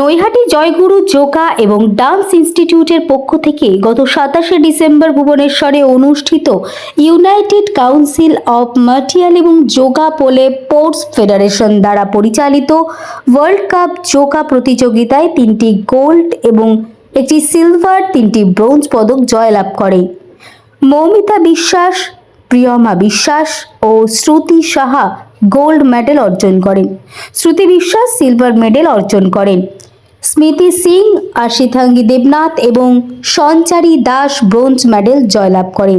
নৈহাটি জয়গুরু যোগা এবং ডান্স ইনস্টিটিউটের পক্ষ থেকে গত সাতাশে ডিসেম্বর ভুবনেশ্বরে অনুষ্ঠিত ইউনাইটেড কাউন্সিল অফ মার্টিয়াল এবং যোগা পোলে স্পোর্টস ফেডারেশন দ্বারা পরিচালিত ওয়ার্ল্ড কাপ যোগা প্রতিযোগিতায় তিনটি গোল্ড এবং একটি সিলভার, তিনটি ব্রোঞ্জ পদক জয়লাভ করে। মৌমিতা বিশ্বাস, প্রিয়মা বিশ্বাস ও শ্রুতি সাহা গোল্ড মেডেল অর্জন করেন। শ্রুতি বিশ্বাস সিলভার মেডেল অর্জন করেন। স্মৃতি সিং আশিথাঙ্গি দেবনাথ এবং সঞ্চারী দাস ব্রোঞ্জ মেডেল জয়লাভ করে।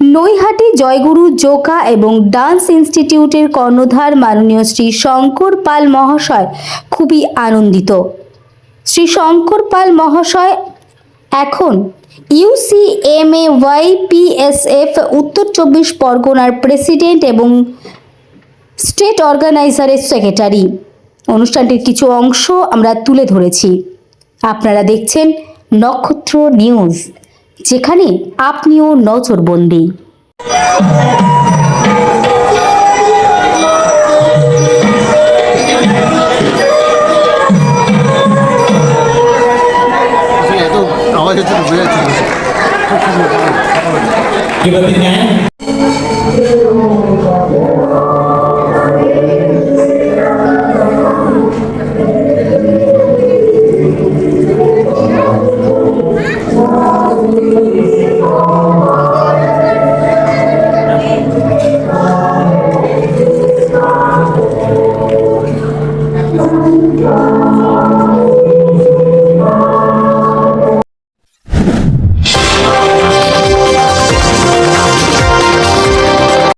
নৈহাটি জয়গুরু জোকা এবং ডান্স ইনস্টিটিউটের কর্ণধার মাননীয় শ্রী শঙ্কর পাল মহাশয় খুবই আনন্দিত। শ্রী শঙ্কর পাল মহাশয় এখন ইউসিএমএ ওয়াই পিএসএফ উত্তর চব্বিশ পরগনার প্রেসিডেন্ট এবং স্টেট অর্গানাইজারের সেক্রেটারি। অনুষ্ঠানটির কিছু অংশ আমরা তুলে ধরেছি। আপনারা দেখছেন নক্ষত্র নিউজ যেখানে আপনিও নজরবন্দি। এত আওয়াজ হচ্ছে যাচ্ছে